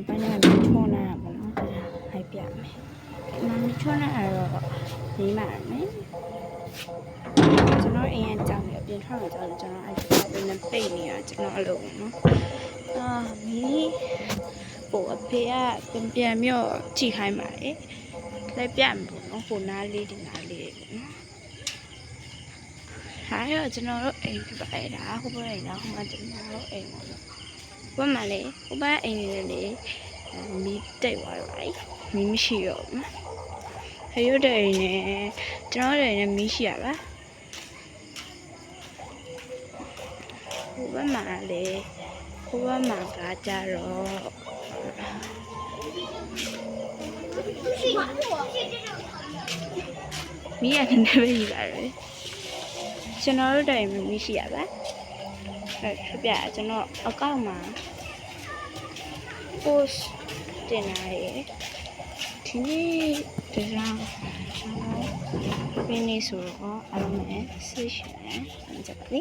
အပန်းနဲ့မချောနာပါနော်ဟိုက်ပြမယ်မချောနာတော့နေမှာမယ်ကျွန်တော်အရင်ကြောင်ရပြင်ထွက်မှာကြောင်ကျွန်တော်အဲ့ဒီပင်နဲ့ပိတ်နေတာကျွန်တော်အလုပ်ပေါ့နော်အာမီဟိုအဖေကပြန်ပြန်မြော့ကြည့်ခိုင်းပါလေလက်ပြမယ်ပေါ့နော်ဟိုနားလေးဒီနားလေးပေါ့နော်ဟာရောကျွန်တော်တို့အိမ်ပြပါရတာဟိုဘက်အိမ်တော့ဟိုမှာကျွန်တော်တို့အိမ်ပေါ့နော် ဘက်မှာလေဟိုဘက်အိမ်လေးလေမီးတိတ်သွားတော့လေမီးမရှိတော့ဘူးဟဲ့ရတဲ့အိမ်နဲ့ကျွန်တော်တို့အိမ်နဲ့မီးရှိရပါဟိုဘက်မှာလေဟိုဘက်မှာကကြတော့မီးရနေနေပဲကြီးပါတယ်ကျွန်တော်တို့တိုင်မီးရှိရပါ အဲ့ထပြကျွန်တော်အကောင့်မှာ post တင်လာရယ်ဒီနေ့ဒီလောက်ပြင်းနေဆိုတော့အလုံးမဲ့ဆေးရှင်တယ်အဲ့ဒါကြပါလိ